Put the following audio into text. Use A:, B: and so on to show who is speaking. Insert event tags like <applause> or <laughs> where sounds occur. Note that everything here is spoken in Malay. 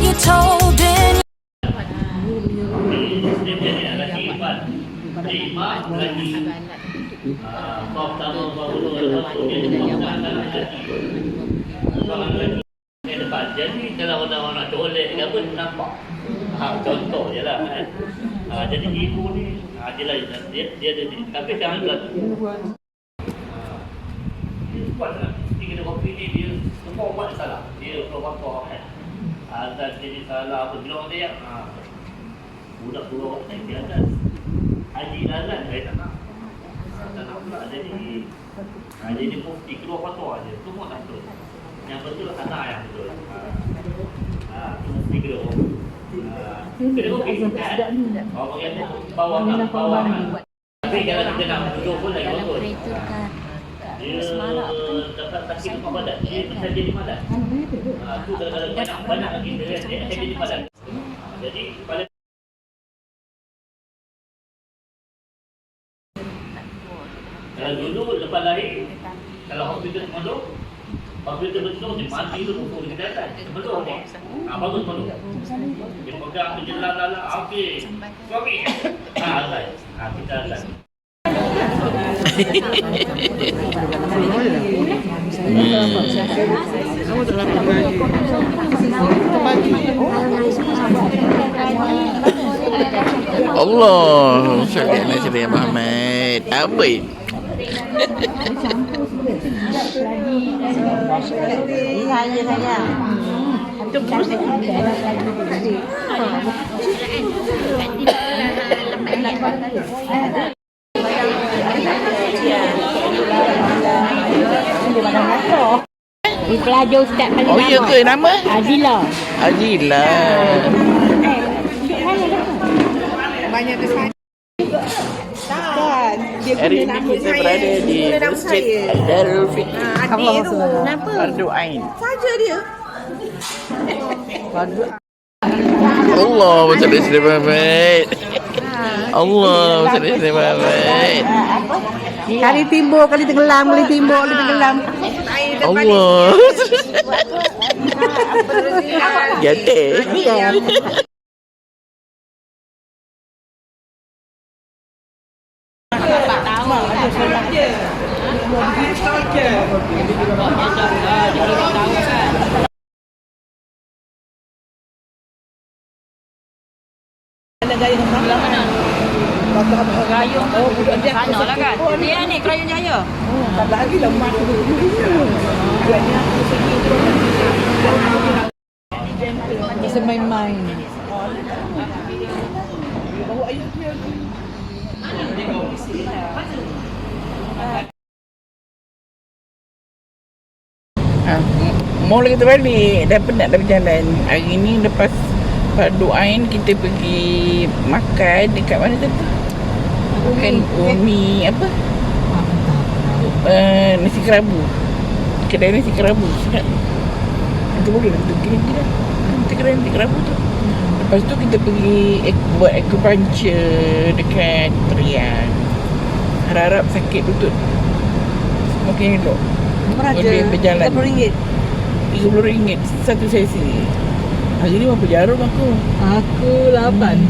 A: you're told in
B: Dia dia. Jadi kalau orang nak tolek ke apa, nampak. Ha, contoh je lah kan. Ha, jadi ibu ni, ha, dia lah, dia, dia ada ni. Tapi jangan berat. Dia buat lah. Dia kena kopi ni, dia semua buat salah. Dia keluar kan. Azan jadi salah, apa bilang dia. Ha, budak dua orang di atas haji lazan saya tak nak. Ah, tak nak pula. Jadi ha, jadi mufti keluar fatwa aja. Semua tak betul. Yang betul anak yang betul. Ha, ha, tu mufti kedua ha, kedua okey kan orang bawah kan bawah kan tapi kalau kita nak duduk pun lagi bagus dia dapat sakit rumah badan dia bisa jadi malas ha, tu kadang-kadang banyak banyak lagi dia, dia akan jadi malas jadi pada Kalau dulu lepas lahir, kalau hospital semeduk, hospital betul dia mati tu pukul dia datang. Semeduk apa? Ha, bagus semeduk. Dia pegang tu jelas lala, okey. Okey. Ha, azan. Ha, kita
C: Allah Syarikat Nabi Muhammad Apa ini?
D: Saya saya. Itu terus Pelajar ustaz paling
C: Oh ya ke? Nama?
D: Adila.
C: Adila Hari ini kita berada di Masjid Darul Fikri
E: Adik tu.
D: Kenapa?
C: Fardu Ain.
E: Saja dia.
C: Allah Macam Nabi Muhammad Allah Macam Nabi Muhammad
E: Kali timbul, kali tenggelam, kali timbul, kali tenggelam.
C: Allah <laughs> Ganteng
D: Sana lah kan. Dia ni Kerajaan Jaya.
E: Masa main-main.
C: ha, Mula kita balik Dah penat dah berjalan Hari ni lepas Fardu Ain Kita pergi Makan Dekat mana tu Makan Umi Apa? Uh, Nasi kerabu. Kedai nasi kerabu Sedap. Itu boleh lah Kita kira Kita kedai nasi kerabu tu. Lepas tu kita pergi ek- Buat acupuncture Dekat Periang Harap-harap sakit lutut. Semakin elok. Boleh berjalan.
E: RM30.
C: RM30 satu sesi. Hari ni berapa jarum aku?
E: Aku 8.